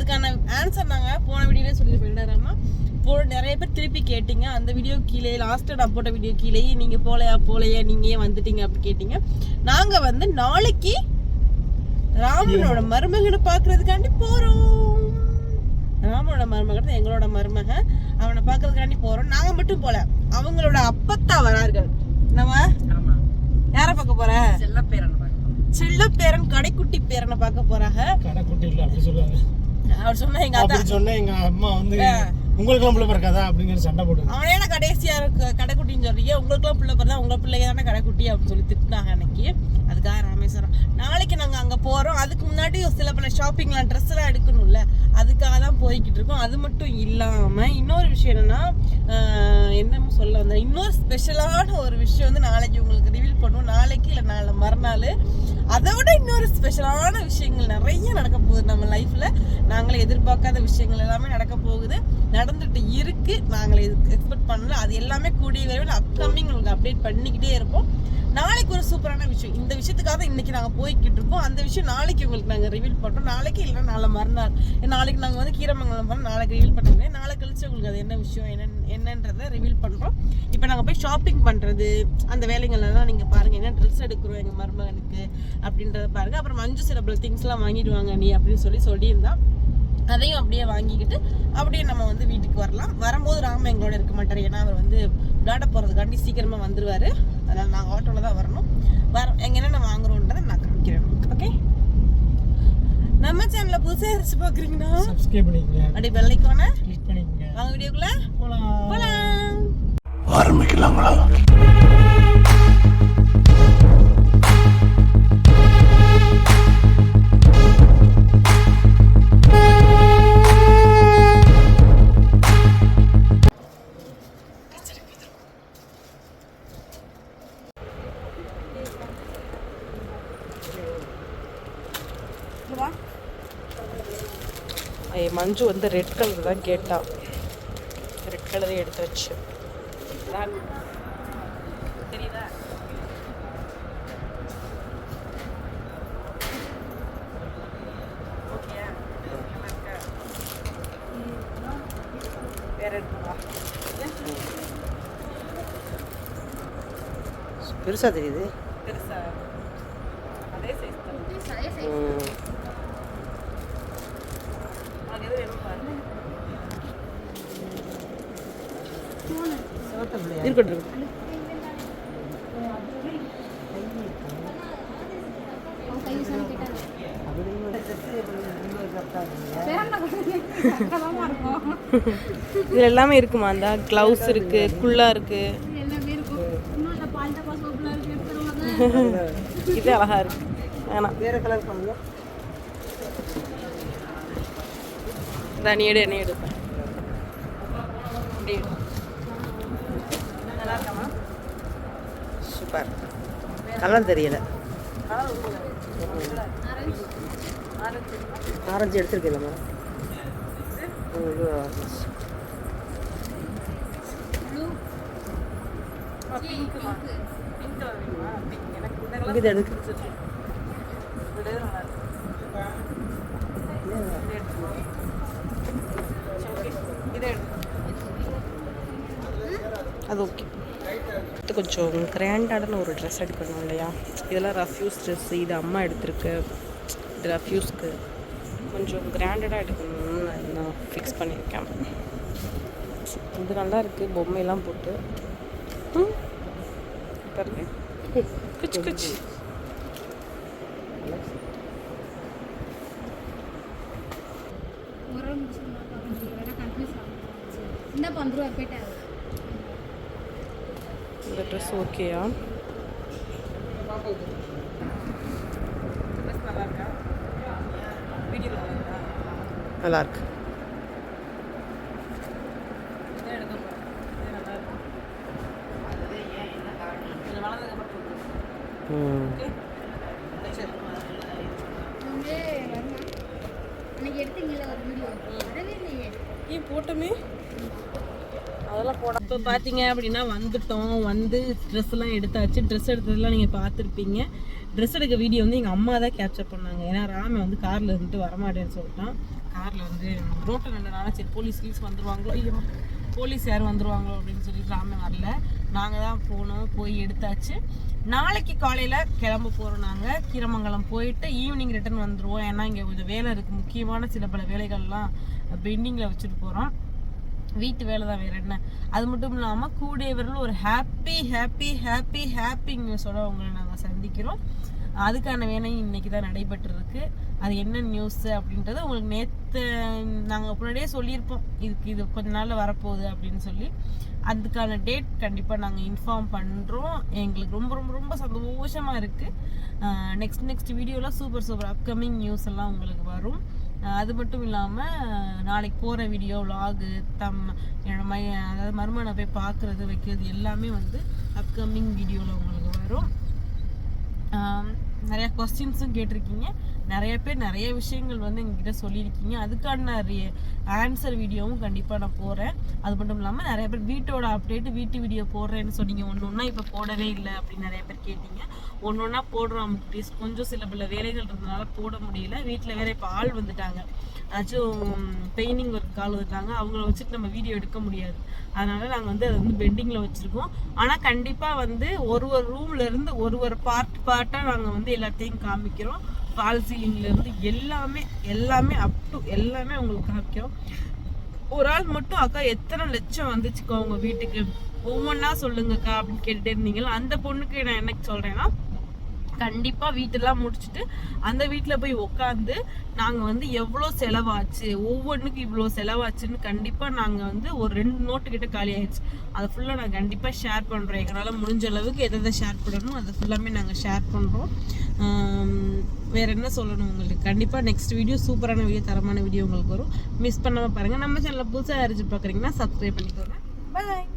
அதுக்கான ஆன்சர் நாங்கள் போன வீடியோலே சொல்லி போயிடாராமா போ நிறைய பேர் திருப்பி கேட்டீங்க. அந்த வீடியோ கீழே லாஸ்ட்டாக நான் போட்ட வீடியோ கீழே நீங்கள் போகலையா போகலையா நீங்கள் ஏன் வந்துட்டீங்க அப்படி கேட்டீங்க. நாங்கள் வந்து நாளைக்கு ராமனோட மருமகனை பார்க்கறதுக்காண்டி போகிறோம் ராமனோட மருமகன் எங்களோட மருமக அவனை பார்க்கறதுக்காண்டி போகிறோம் நாங்கள் மட்டும் போகல அவங்களோட அப்பத்தா வரார்கள். நம்ம யாரை பார்க்க போற? செல்ல பேரன் செல்ல பேரன் கடைக்குட்டி பேரனை பார்க்க போறாங்க. கடைக்குட்டி இல்லை அப்படி சொல்லுவாங்க. அவர் சொன்னா எங்க அப்படி சொன்னா எங்க அம்மா வந்து உங்களுக்கெல்லாம் பிள்ளை பிறக்காதா அப்படிங்கிற சண்டை போடுது. அவனே நான் கடைசியா கடைக்குட்டின்னு சொல்றீங்க உங்களுக்குலாம் பிள்ளை பிறந்தா உங்க பிள்ளைங்க தானே கடைக்குட்டி? அப்படின்னு சொல்லி திட்டினாங்க அன்னைக்கு. அதுக்காக ராமேஸ்வரம். நாளைக்கு நாங்க அங்க போறோம். அதுக்கு முன்னாடி சில பல ஷாப்பிங்லாம் ட்ரெஸ் எல்லாம் எடுக்கணும்ல. அதுக்காக தான் போய்கிட்டு இருக்கோம். அது மட்டும் இல்லாம இன்னொரு விஷயம் என்னன்னா ஆஹ், என்ன சொல்ல வந்தேன். இன்னொரு ஸ்பெஷலான ஒரு விஷயம் வந்து நாளைக்கு உங்களுக்கு ரிவீல் பண்ணுவோம். நாளைக்கு இல்லை நாளை மறுநாள் அதை விட இன்னொரு ஸ்பெஷலான விஷயங்கள் நிறைய நடக்க போகுது நம்ம லைஃப்ல நாங்களே எதிர்பார்க்காத விஷயங்கள் எல்லாமே நடக்க போகுது. நடந்துட்டு இருக்கு. நாங்களே எக்ஸ்பெக்ட் பண்ணல. அது எல்லாமே கூடிய விரைவில் அப்கமிங் உங்களுக்கு அப்டேட் பண்ணிக்கிட்டே இருப்போம். நாளைக்கு ஒரு சூப்பரான விஷயம். இந்த விஷயத்துக்காக தான் இன்னைக்கு நாங்கள் போய்கிட்டு இருக்கோம். அந்த விஷயம் நாளைக்கு உங்களுக்கு நாங்கள் ரிவீல் பண்ணுறோம் நாளைக்கு இல்லை நாளை மறுநாள். நாளைக்கு நாங்கள் வந்து கீரமங்கலம் போகிறோம் நாளைக்கு ரிவீல் பண்ணுறேன் நாளை கழிச்சு உங்களுக்கு அது என்ன விஷயம் என்ன என்னன்றதை ரிவீல் பண்ணுறோம் இப்போ நாங்கள் போய் ஷாப்பிங் பண்ணுறது அந்த வேலைகள்லாம் நீங்கள் பாருங்கள் என்ன ட்ரெஸ் எடுக்கிறோம் எங்கள் மருமகனுக்கு அப்படின்றத பாருங்க. அப்புறம் மஞ்சு சிறப்பில் திங்ஸ்லாம் வாங்கிடுவாங்க நீ அப்படின்னு சொல்லி சொல்லியிருந்தா அதையும் அப்படியே வாங்கிக்கிட்டு அப்படியே நம்ம வந்து வீட்டுக்கு வரலாம். வரும்போது ராம எங்களோட இருக்க மாட்டார். ஏன்னா அவர் வந்து விளையாட போகிறதுக்காண்டி சீக்கிரமாக வந்துருவார். அதனால் நாங்கள் ஆட்டோவில் தான் வரணும். வர எங்க என்னென்ன வாங்குறோன்றதை நான் காமிக்கிறேன். ஓகே நம்ம சேனலில் புதுசாக இருந்துச்சு பார்க்குறீங்கன்னா சப்ஸ்கிரைப் பண்ணிக்கங்க. அப்படியே வெள்ளைக்கான கிளிக் பண்ணிக்கங்க. வாங்க வீடியோக்குள்ள போலாம். போகலாம் ஆரம்பிக்கலாங்களா? மஞ்சு வந்து ரெட் கலர் தான் கேட்டா. ரெட் கலரே எடுத்து வச்சு. தெரியுதா? வேற எடுக்கவா பெருசா தெரியுது. பெருசா? அதே சைஸ் தான். ம். உனக்கு எது வேணும் பாருங்க இருக்கட்டும். இதுல எல்லாமே இருக்குமா? அந்த க்ளவுஸ் இருக்கு குல்லா இருக்கு. இது அழகா இருக்கு. வேணாம். வேற கலர் பண்ணுங்க. நீ எடு என்ன எடுப்பேன் சூப்பர். கலர் தெரியல. ஆரஞ்சு எடுத்துருக்கீங்களா இது? ஆரஞ்சு. பிங்க் எனக்கு இந்த இங்க இது எடுக்கு பிடிச்சிருக்கு இது நல்லா இருக்கு இது எடுத்துக்கோ. சரி, okay. இதை எடு. அது ஓகே. கொஞ்சம் கிராண்டான ஒரு ட்ரெஸ் எடுக்கணும் இல்லையா? இதெல்லாம் ரஃப்யூஸ் ட்ரெஸ் இது அம்மா எடுத்திருக்கு. இது ரஃப்யூஸ்க்கு கொஞ்சம் கிராண்டடாக எடுக்கணும்னு நான் ஃபிக்ஸ் பண்ணியிருக்கேன். இது நல்லா இருக்குது பொம்மையெல்லாம் போட்டு. ம். பாருங்க என்ன பண்ணுறோம் இந்த பந்து ரூபா இந்த ட்ரெஸ் ஓகேயா நல்லா இருக்கு ம். வந்து வருமா அன்னைக்கு எடுத்தீங்கல்ல ஒரு வீடியோ? வரவே இல்லையே. நீ போட்டோமே. அதெல்லாம் போட. இப்போ பார்த்தீங்க அப்படின்னா வந்துட்டோம். வந்து ட்ரெஸ்லாம் எடுத்தாச்சு. ட்ரெஸ் எடுத்ததெல்லாம் நீங்கள் பார்த்துருப்பீங்க. ட்ரெஸ் எடுக்க வீடியோ வந்து எங்கள் அம்மா தான் கேப்சர் பண்ணாங்க. ஏன்னா ராமை வந்து காரில் இருந்துட்டு வரமாட்டேன்னு சொல்லிட்டான். காரில் வந்து ரோட்டில் நின்றனால சரி போலீஸ் கீஸ் வந்துருவாங்களோ? ஐயோ போலீஸ் யாரும் வந்துருவாங்களோ அப்படின்னு சொல்லி ராமை வரல. நாங்கள் தான் போனோம். போய் எடுத்தாச்சு. நாளைக்கு காலையில் கிளம்ப போகிறோம் நாங்கள் கீரமங்கலம் போயிட்டு ஈவினிங் ரிட்டர்ன் வந்துடுவோம் ஏன்னா இங்கே கொஞ்சம் வேலை இருக்குது முக்கியமான சில பல வேலைகள்லாம் பெண்டிங்கில் வச்சுட்டு போகிறோம் வீட்டு வேலை தான் வேற என்ன? அது மட்டும் இல்லாமல் கூடியவர்கள் ஒரு ஹாப்பி ஹாப்பி ஹாப்பி ஹாப்பி நியூஸோட உங்களை நாங்கள் சந்திக்கிறோம். அதுக்கான வேலை இன்னைக்கு தான் நடைபெற்றிருக்கு. அது என்ன நியூஸ் அப்படின்றது உங்களுக்கு நேற்று நாங்கள் முன்னாடியே சொல்லியிருப்போம். இதுக்கு இது கொஞ்ச நாளில் வரப்போகுது அப்படின்னு சொல்லி. அதுக்கான டேட் கண்டிப்பாக நாங்கள் இன்ஃபார்ம் பண்ணுறோம் எங்களுக்கு ரொம்ப ரொம்ப ரொம்ப சந்தோஷமாக இருக்குது நெக்ஸ்ட் நெக்ஸ்ட் வீடியோவில் சூப்பர் சூப்பர் அப்கமிங் நியூஸ் எல்லாம் உங்களுக்கு வரும். அது மட்டும் இல்லாமல் நாளைக்கு போகிற வீடியோ விலாகு தம் மை அதாவது மருமனை போய் பார்க்குறது வைக்கிறது எல்லாமே வந்து அப்கமிங் வீடியோவில் உங்களுக்கு வரும். நிறையா கொஸ்டின்ஸும் கேட்டிருக்கீங்க. நிறைய பேர் நிறைய விஷயங்கள் வந்து எங்ககிட்ட சொல்லியிருக்கீங்க. அதுக்கான ஆன்சர் வீடியோவும் கண்டிப்பாக நான் போகிறேன் அது மட்டும் இல்லாமல் நிறைய பேர் வீட்டோட அப்டேட் வீட்டு வீடியோ போடுறேன்னு சொன்னீங்க. ஒன்று ஒன்றா இப்போ போடவே இல்லை அப்படின்னு நிறைய பேர் கேட்டீங்க. ஒன்று ஒன்றா போடுறோம் கொஞ்சம் சில பல வேலைகள் இருந்தனால போட முடியல. வீட்டில் வேற இப்போ ஆள் வந்துட்டாங்க. ஏதாச்சும் பெயிண்டிங் ஒர்க் ஆள் வந்துட்டாங்க. அவங்கள வச்சுட்டு நம்ம வீடியோ எடுக்க முடியாது. அதனால் நாங்கள் வந்து அதை வந்து பெண்டிங்கில் வச்சுருக்கோம். ஆனால் கண்டிப்பாக வந்து ஒரு ஒரு ரூம்ல இருந்து ஒரு ஒரு பார்ட் பார்ட்டாக நாங்கள் வந்து எல்லாத்தையும் காமிக்கிறோம். ஃபால் இருந்து எல்லாமே எல்லாமே அப் டு எல்லாமே உங்களுக்கு காமிக்கும் ஒரு ஆள் மட்டும் அக்கா எத்தனை லட்சம் வந்துச்சுக்கோ உங்கள் வீட்டுக்கு? ஒவ்வொன்றா சொல்லுங்கக்கா அப்படின்னு கேட்டுட்டு இருந்தீங்களா அந்த பொண்ணுக்கு நான் என்ன சொல்கிறேன்னா கண்டிப்பாக வீட்டெல்லாம் முடிச்சுட்டு அந்த வீட்டில் போய் உட்காந்து நாங்கள் வந்து எவ்வளோ செலவாச்சு ஒவ்வொன்றுக்கும் இவ்வளோ செலவாச்சுன்னு கண்டிப்பாக நாங்கள் வந்து ஒரு ரெண்டு நோட்டு கிட்ட காலி ஆயிடுச்சு. அதை ஃபுல்லாக நான் கண்டிப்பாக ஷேர் பண்ணுறோம் எங்களால் முடிஞ்ச அளவுக்கு எதை எதை ஷேர் பண்ணணும் அதை ஃபுல்லாமே நாங்கள் ஷேர் பண்ணுறோம் வேறு என்ன சொல்லணும் உங்களுக்கு? கண்டிப்பாக நெக்ஸ்ட் வீடியோ சூப்பரான வீடியோ தரமான வீடியோ உங்களுக்கு வரும். மிஸ் பண்ணாம பாருங்கள் நம்ம சேனலில் புதுசாக அரிஞ்சு பார்க்குறீங்கன்னா சப்ஸ்கிரைப் பண்ணிக்கோங்க. பாய்